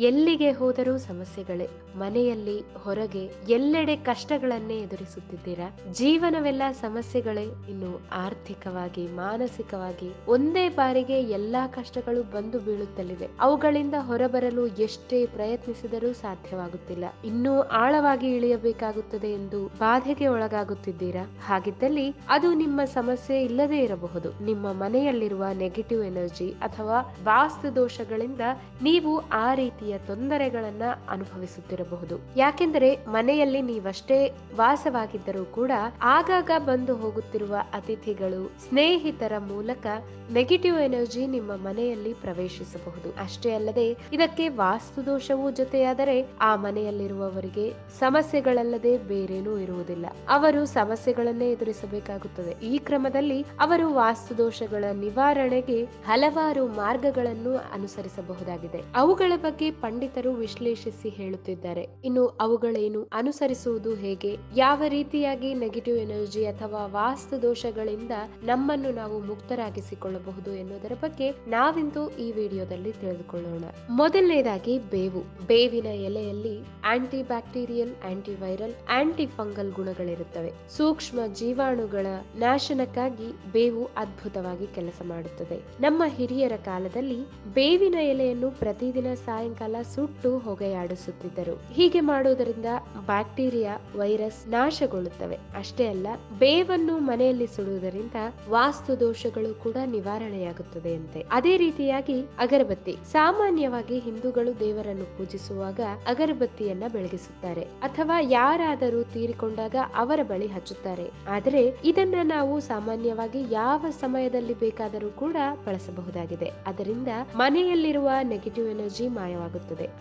ಎಲ್ಲಿಗೆ ಹೋದರೂ ಸಮಸ್ಯೆಗಳೇ, ಮನೆಯಲ್ಲಿ, ಹೊರಗೆ, ಎಲ್ಲೆಡೆ ಕಷ್ಟಗಳನ್ನೇ ಎದುರಿಸುತ್ತಿದ್ದೀರಾ? ಜೀವನವೆಲ್ಲ ಸಮಸ್ಯೆಗಳೇ, ಇನ್ನು ಆರ್ಥಿಕವಾಗಿ, ಮಾನಸಿಕವಾಗಿ ಒಂದೇ ಬಾರಿಗೆ ಎಲ್ಲಾ ಕಷ್ಟಗಳು ಬಂದು ಬೀಳುತ್ತಲಿವೆ. ಅವುಗಳಿಂದ ಹೊರಬರಲು ಎಷ್ಟೇ ಪ್ರಯತ್ನಿಸಿದರೂ ಸಾಧ್ಯವಾಗುತ್ತಿಲ್ಲ. ಇನ್ನೂ ಆಳವಾಗಿ ಇಳಿಯಬೇಕಾಗುತ್ತದೆ ಎಂದು ಬಾಧೆಗೆ ಒಳಗಾಗುತ್ತಿದ್ದೀರಾ? ಹಾಗಿದ್ದಲ್ಲಿ ಅದು ನಿಮ್ಮ ಸಮಸ್ಯೆ ಇಲ್ಲದೇ ಇರಬಹುದು. ನಿಮ್ಮ ಮನೆಯಲ್ಲಿರುವ ನೆಗೆಟಿವ್ ಎನರ್ಜಿ ಅಥವಾ ವಾಸ್ತು ದೋಷಗಳಿಂದ ನೀವು ಆ ರೀತಿಯ ತೊಂದರೆಗಳನ್ನ ಅನುಭವಿಸುತ್ತಿರಬಹುದು. ಯಾಕೆಂದರೆ ಮನೆಯಲ್ಲಿ ನೀವಷ್ಟೇ ವಾಸವಾಗಿದ್ದರೂ ಕೂಡ ಆಗಾಗ ಬಂದು ಹೋಗುತ್ತಿರುವ ಅತಿಥಿಗಳು ಸ್ನೇಹಿತರ ಮೂಲಕ ನೆಗೆಟಿವ್ ಎನರ್ಜಿ ನಿಮ್ಮ ಮನೆಯಲ್ಲಿ ಪ್ರವೇಶಿಸಬಹುದು. ಅಷ್ಟೇ ಅಲ್ಲದೆ ಇದಕ್ಕೆ ವಾಸ್ತು ದೋಷವೂ ಜೊತೆಯಾದರೆ ಆ ಮನೆಯಲ್ಲಿರುವವರಿಗೆ ಸಮಸ್ಯೆಗಳಲ್ಲದೆ ಬೇರೇನೂ ಇರುವುದಿಲ್ಲ. ಅವರು ಸಮಸ್ಯೆಗಳನ್ನೇ ಎದುರಿಸಬೇಕಾಗುತ್ತದೆ. ಈ ಕ್ರಮದಲ್ಲಿ ಅವರು ವಾಸ್ತು ದೋಷಗಳ ನಿವಾರಣೆಗೆ ಹಲವಾರು ಮಾರ್ಗಗಳನ್ನು ಅನುಸರಿಸಬಹುದಾಗಿದೆ. ಅವುಗಳ ಬಗ್ಗೆ ಪಂಡಿತರು ವಿಶ್ಲೇಷಿಸಿ ಹೇಳುತ್ತಿದ್ದಾರೆ. ಇನ್ನು ಅವುಗಳೇನು? ಅನುಸರಿಸುವುದು ಹೇಗೆ? ಯಾವ ರೀತಿಯಾಗಿ ನೆಗೆಟಿವ್ ಎನರ್ಜಿ ಅಥವಾ ವಾಸ್ತು ದೋಷಗಳಿಂದ ನಮ್ಮನ್ನು ನಾವು ಮುಕ್ತರಾಗಿಸಿಕೊಳ್ಳಬಹುದು ಎನ್ನುವುದರ ಬಗ್ಗೆ ನಾವಿಂದು ಈ ವಿಡಿಯೋದಲ್ಲಿ ತಿಳಿದುಕೊಳ್ಳೋಣ. ಮೊದಲನೇದಾಗಿ ಬೇವು. ಬೇವಿನ ಎಲೆಯಲ್ಲಿ anti bacterial anti viral anti fungal ಗುಣಗಳಿರುತ್ತವೆ. ಸೂಕ್ಷ್ಮ ಜೀವಾಣುಗಳ ನಾಶನಕ್ಕಾಗಿ ಬೇವು ಅದ್ಭುತವಾಗಿ ಕೆಲಸ ಮಾಡುತ್ತದೆ. ನಮ್ಮ ಹಿರಿಯರ ಕಾಲದಲ್ಲಿ ಬೇವಿನ ಎಲೆಯನ್ನು ಪ್ರತಿದಿನ ಸಾಯಂಕಾಲ ಸುಟ್ಟು ಹೊಗೆಯಾಡಿಸುತ್ತಿದ್ದರು. ಹೀಗೆ ಮಾಡುವುದರಿಂದ ಬ್ಯಾಕ್ಟೀರಿಯಾ, ವೈರಸ್ ನಾಶಗೊಳ್ಳುತ್ತವೆ. ಅಷ್ಟೇ ಅಲ್ಲ, ಬೇವನ್ನು ಮನೆಯಲ್ಲಿ ಸುಡುವುದರಿಂದ ವಾಸ್ತು ದೋಷಗಳು ಕೂಡ ನಿವಾರಣೆಯಾಗುತ್ತದೆ ಅಂತೆ ಅದೇ ರೀತಿಯಾಗಿ ಅಗರಬತ್ತಿ. ಸಾಮಾನ್ಯವಾಗಿ ಹಿಂದೂಗಳು ದೇವರನ್ನು ಪೂಜಿಸುವಾಗ ಅಗರಬತ್ತಿಯನ್ನ ಬೆಳಗಿಸುತ್ತಾರೆ. ಅಥವಾ ಯಾರಾದರೂ ತೀರಿಕೊಂಡಾಗ ಅವರ ಬಳಿ ಹಚ್ಚುತ್ತಾರೆ. ಆದರೆ ಇದನ್ನ ನಾವು ಸಾಮಾನ್ಯವಾಗಿ ಯಾವ ಸಮಯದಲ್ಲಿ ಬೇಕಾದರೂ ಕೂಡ ಬಳಸಬಹುದಾಗಿದೆ. ಅದರಿಂದ ಮನೆಯಲ್ಲಿರುವ ನೆಗೆಟಿವ್ ಎನರ್ಜಿ ಮಾಯವಾಗುತ್ತದೆ.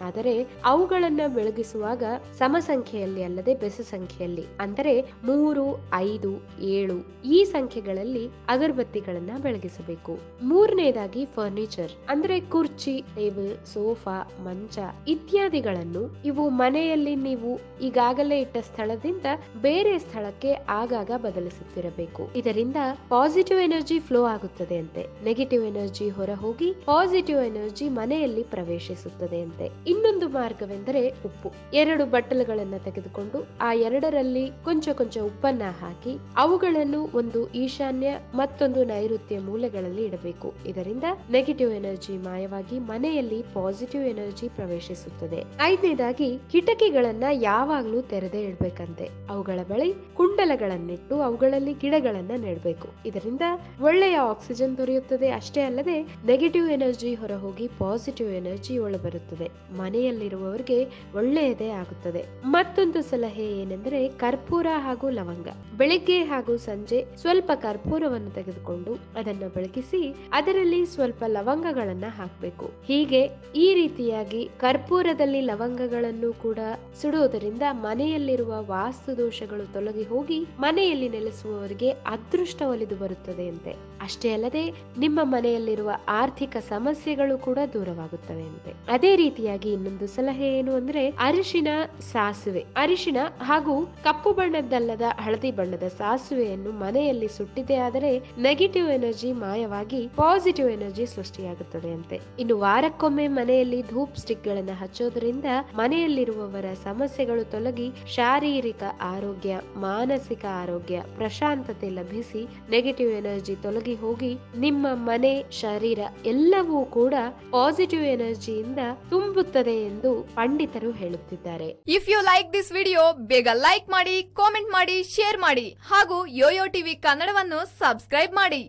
ಆದರೆ ಅವುಗಳನ್ನ ಬೆಳಗಿಸುವಾಗ ಸಮ ಸಂಖ್ಯೆಯಲ್ಲಿ ಅಲ್ಲದೆ ಬೆಸ ಸಂಖ್ಯೆಯಲ್ಲಿ, ಅಂದರೆ ಮೂರು, ಐದು, ಏಳು ಈ ಸಂಖ್ಯೆಗಳಲ್ಲಿ ಅಗರಬತ್ತಿಗಳನ್ನ ಬೆಳಗಿಸಬೇಕು. ಮೂರನೇದಾಗಿ ಫರ್ನಿಚರ್ ಅಂದ್ರೆ ಕುರ್ಚಿ, ಟೇಬಲ್, ಸೋಫಾ, ಮಂಚ ಇತ್ಯಾದಿಗಳನ್ನು ಇವು ಮನೆಯಲ್ಲಿ ನೀವು ಈಗಾಗಲೇ ಇಟ್ಟ ಸ್ಥಳದಿಂದ ಬೇರೆ ಸ್ಥಳಕ್ಕೆ ಆಗಾಗ ಬದಲಿಸುತ್ತಿರಬೇಕು. ಇದರಿಂದ ಪಾಸಿಟಿವ್ ಎನರ್ಜಿ ಫ್ಲೋ ಆಗುತ್ತದೆ ಅಂತೆ. ನೆಗೆಟಿವ್ ಎನರ್ಜಿ ಹೊರ ಹೋಗಿ ಪಾಸಿಟಿವ್ ಎನರ್ಜಿ ಮನೆಯಲ್ಲಿ ಪ್ರವೇಶಿಸುತ್ತದೆ. ಇನ್ನೊಂದು ಮಾರ್ಗವೆಂದರೆ ಉಪ್ಪು. ಎರಡು ಬಟ್ಟಲುಗಳನ್ನ ತೆಗೆದುಕೊಂಡು ಆ ಎರಡರಲ್ಲಿ ಕೊಂಚ ಕೊಂಚ ಉಪ್ಪನ್ನ ಹಾಕಿ ಅವುಗಳನ್ನು ಒಂದು ಈಶಾನ್ಯ ಮತ್ತೊಂದು ನೈಋತ್ಯ ಮೂಲೆಗಳಲ್ಲಿ ಇಡಬೇಕು. ಇದರಿಂದ ನೆಗೆಟಿವ್ ಎನರ್ಜಿ ಮಾಯವಾಗಿ ಮನೆಯಲ್ಲಿ ಪಾಸಿಟಿವ್ ಎನರ್ಜಿ ಪ್ರವೇಶಿಸುತ್ತದೆ. ಐದನೇದಾಗಿ ಕಿಟಕಿಗಳನ್ನ ಯಾವಾಗ್ಲೂ ತೆರೆದೇ ಇಡಬೇಕಂತೆ. ಅವುಗಳ ಬಳಿ ಕುಂಡಲಗಳನ್ನಿಟ್ಟು ಅವುಗಳಲ್ಲಿ ಗಿಡಗಳನ್ನ ನೆಡಬೇಕು. ಇದರಿಂದ ಒಳ್ಳೆಯ ಆಕ್ಸಿಜನ್ ದೊರೆಯುತ್ತದೆ. ಅಷ್ಟೇ ಅಲ್ಲದೆ ನೆಗೆಟಿವ್ ಎನರ್ಜಿ ಹೊರ ಹೋಗಿ ಪಾಸಿಟಿವ್ ಎನರ್ಜಿ ಒಳಬರುತ್ತದೆ ಮನೆಯಲ್ಲಿರುವವರಿಗೆ ಒಳ್ಳೆಯದೇ ಆಗುತ್ತದೆ. ಮತ್ತೊಂದು ಸಲಹೆ ಏನೆಂದರೆ ಕರ್ಪೂರ ಹಾಗೂ ಲವಂಗ. ಬೆಳಿಗ್ಗೆ ಹಾಗೂ ಸಂಜೆ ಸ್ವಲ್ಪ ಕರ್ಪೂರವನ್ನು ತೆಗೆದುಕೊಂಡು ಅದನ್ನು ಬೆಳಗಿಸಿ ಅದರಲ್ಲಿ ಸ್ವಲ್ಪ ಲವಂಗಗಳನ್ನ ಹಾಕಬೇಕು. ಹೀಗೆ ಈ ರೀತಿಯಾಗಿ ಕರ್ಪೂರದಲ್ಲಿ ಲವಂಗಗಳನ್ನು ಕೂಡ ಸುಡುವುದರಿಂದ ಮನೆಯಲ್ಲಿರುವ ವಾಸ್ತು ದೋಷಗಳು ತೊಲಗಿ ಹೋಗಿ ಮನೆಯಲ್ಲಿ ನೆಲೆಸುವವರಿಗೆ ಅದೃಷ್ಟ ಒಲಿದು ಬರುತ್ತದೆ ಅಂತೆ. ಅಷ್ಟೇ ಅಲ್ಲದೆ ನಿಮ್ಮ ಮನೆಯಲ್ಲಿರುವ ಆರ್ಥಿಕ ಸಮಸ್ಯೆಗಳು ಕೂಡ ದೂರವಾಗುತ್ತವೆ ಅಂತೆ ಅದೇ ರೀತಿಯಾಗಿ ಇನ್ನೊಂದು ಸಲಹೆ ಏನು ಅಂದ್ರೆ ಅರಿಶಿನ ಸಾಸುವೆ. ಅರಿಶಿನ ಹಾಗೂ ಕಪ್ಪು ಬಣ್ಣದ್ದಲ್ಲದ ಹಳದಿ ಬಣ್ಣದ ಸಾಸುವೆಯನ್ನು ಮನೆಯಲ್ಲಿ ಸುಟ್ಟಿದೆ ಆದರೆ ನೆಗೆಟಿವ್ ಎನರ್ಜಿ ಮಾಯವಾಗಿ ಪಾಸಿಟಿವ್ ಎನರ್ಜಿ ಸೃಷ್ಟಿಯಾಗುತ್ತದೆ ಅಂತೆ ಇನ್ನು ವಾರಕ್ಕೊಮ್ಮೆ ಮನೆಯಲ್ಲಿ ಧೂಪ್ ಸ್ಟಿಕ್ ಗಳನ್ನ ಹಚ್ಚೋದ್ರಿಂದ ಮನೆಯಲ್ಲಿರುವವರ ಸಮಸ್ಯೆಗಳು ತೊಲಗಿ ಶಾರೀರಿಕ ಆರೋಗ್ಯ, ಮಾನಸಿಕ ಆರೋಗ್ಯ ಪ್ರಶಾಂತತೆ ಲಭಿಸಿ ನೆಗೆಟಿವ್ ಎನರ್ಜಿ ತೊಲಗಿ ಹೋಗಿ ನಿಮ್ಮ ಮನೆ, ಶರೀರ ಎಲ್ಲವೂ ಕೂಡ ಪಾಸಿಟಿವ್ ಎನರ್ಜಿಯಿಂದ ತುಂಬುತ್ತದೆ ಎಂದು ಪಂಡಿತರು ಹೇಳುತ್ತಿದ್ದಾರೆ. If you like this video ಬೇಗ ಲೈಕ್ ಮಾಡಿ ಕಾಮೆಂಟ್ ಮಾಡಿ ಶೇರ್ ಮಾಡಿ ಹಾಗೂ ಯೋಯೋ ಟಿವಿ ಕನ್ನಡವನ್ನು ಸಬ್ಸ್ಕ್ರೈಬ್ ಮಾಡಿ.